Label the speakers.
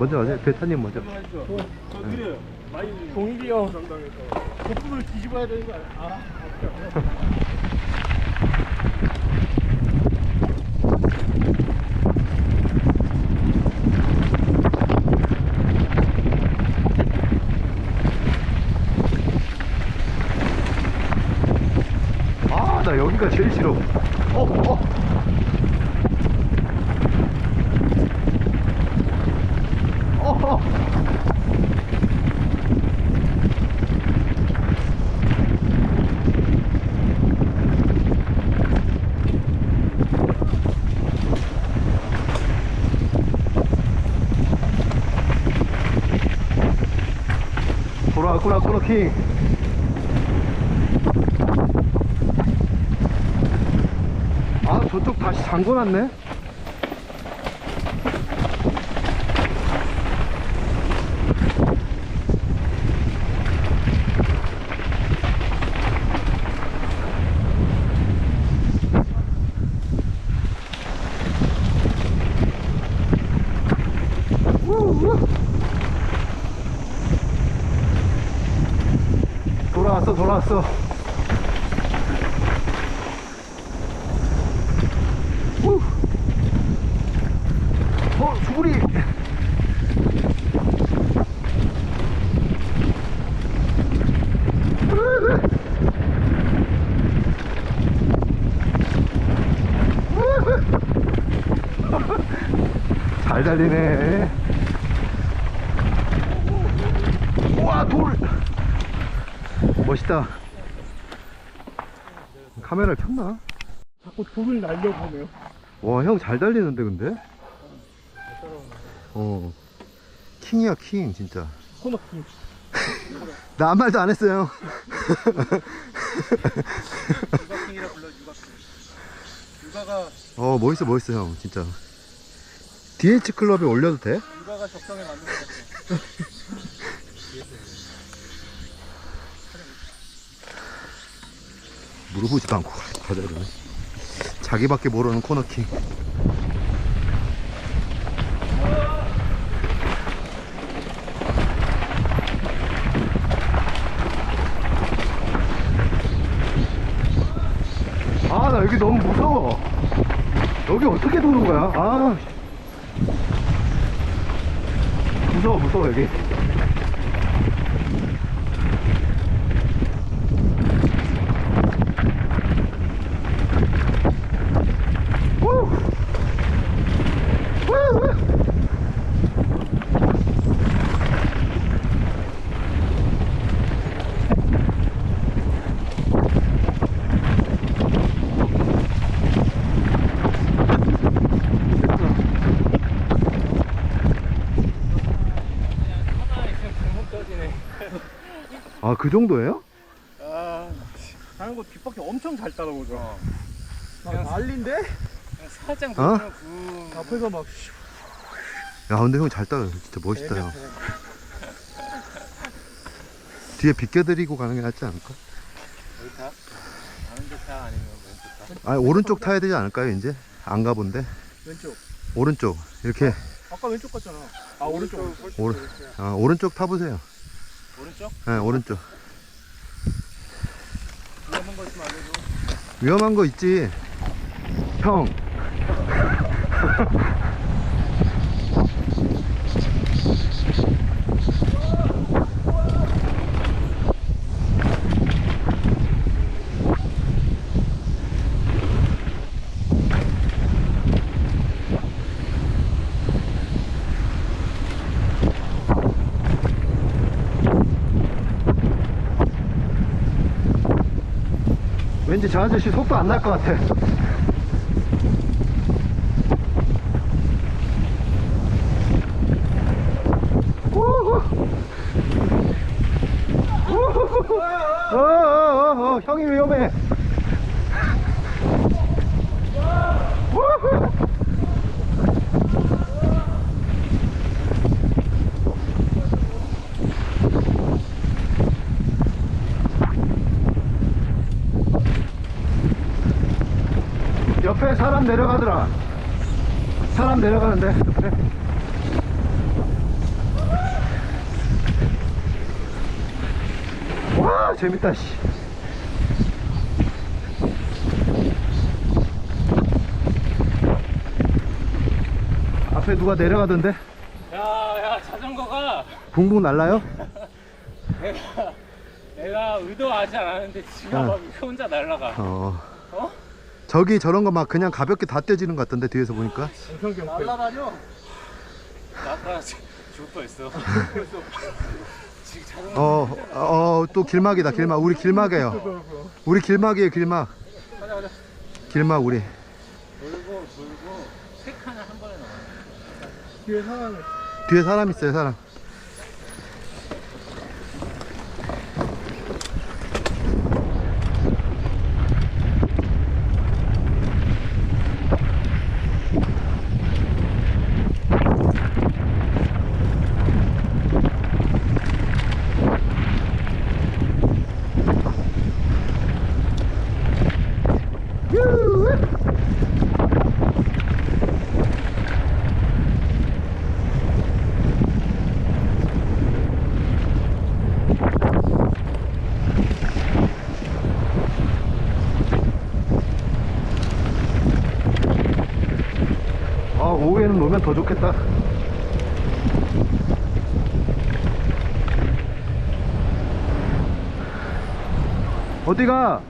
Speaker 1: 먼저 가세요. 베타님 먼저.
Speaker 2: 저 그래요. 많이
Speaker 3: 동일이 형
Speaker 2: 정당에서.
Speaker 3: 거품을 뒤집어야 되는 거 아니야? 아,
Speaker 1: 아, 나 여기가 제일 싫어. 어, 어. 어. 돌아 왔구나, 코너킹. 아 저쪽 다시 잠궈놨네 우우. 돌아왔어 돌아왔어 후. 어, 주부리. 잘 달리네. 우와, 돌. 멋있다. 카메라를 켰나?
Speaker 3: 자꾸 돌을 날려보네요.
Speaker 1: 와, 형 잘 달리는데, 근데? 어. 킹이야, 킹, 진짜.
Speaker 3: 코너킹.
Speaker 1: 나 아무 말도 안 했어요.
Speaker 2: 유가킹이라 불러 유가킹. 유가가
Speaker 1: 어, 멋있어, 멋있어, 형, 진짜. DH 클럽에 올려도 돼?
Speaker 2: 유가가 적성에 맞는 것 같아.
Speaker 1: 물어보지도 않고 그러네. 자기밖에 모르는 코너킹. 아, 나 여기 너무 무서워. 여기 어떻게 도는 거야? 아. 무서워, 무서워, 여기. 아, 그 정도예요?
Speaker 2: 아,
Speaker 3: 다른 거 뒷바퀴 엄청 잘 따라오죠.
Speaker 2: 어.
Speaker 3: 나 난리인데?
Speaker 2: 그냥 살짝
Speaker 1: 어?
Speaker 2: 보면.
Speaker 3: 앞에서 막
Speaker 1: 야, 근데 형 잘 따라. 진짜 멋있다, 형. 뒤에 비껴드리고 가는 게 낫지 않을까?
Speaker 2: 여기 타? 가는 데타 아니면 왼쪽 타?
Speaker 1: 아, 오른쪽 타야 되지 않을까요, 이제? 안 가본데.
Speaker 3: 왼쪽.
Speaker 1: 오른쪽. 이렇게,
Speaker 3: 아까 왼쪽 갔잖아. 아 오른쪽. 오른쪽.
Speaker 1: 오른, 아, 오른쪽 타보세요.
Speaker 2: 오른쪽?
Speaker 1: 네, 오른쪽.
Speaker 2: 위험한 거 있으면 알려줘.
Speaker 1: 위험한 거 있지. 형. 왠지 저 아저씨 속도 안 날 것 같아. 어, 어, 어, 형이 위험해. 옆에 사람 내려가더라. 사람 내려가는데 옆에. 와 재밌다 씨. 앞에 누가 내려가던데?
Speaker 2: 야야 자전거가.
Speaker 1: 붕붕 날라요?
Speaker 2: 내가 내가 의도하지 않았는데 지가
Speaker 1: 아.
Speaker 2: 막 혼자 날라가.
Speaker 1: 어.
Speaker 2: 어?
Speaker 1: 저기 저런 거 막 그냥 가볍게 다 떼지는 것 같던데 뒤에서 보니까.
Speaker 2: 날라다녀 나 아까 지- 죽을 뻔했어 지금 자전거
Speaker 1: 어, 어, 또 길막이다, 길막. 우리 길막이에요. 우리 길막이에요, 길막. 길막, 우리.
Speaker 2: 돌고 돌고 세 칸을 한 번에 넣어
Speaker 3: 뒤에 사람이.
Speaker 1: 뒤에 사람 있어요, 사람. 아, 오후에는 노면 더 좋겠다. 어디가?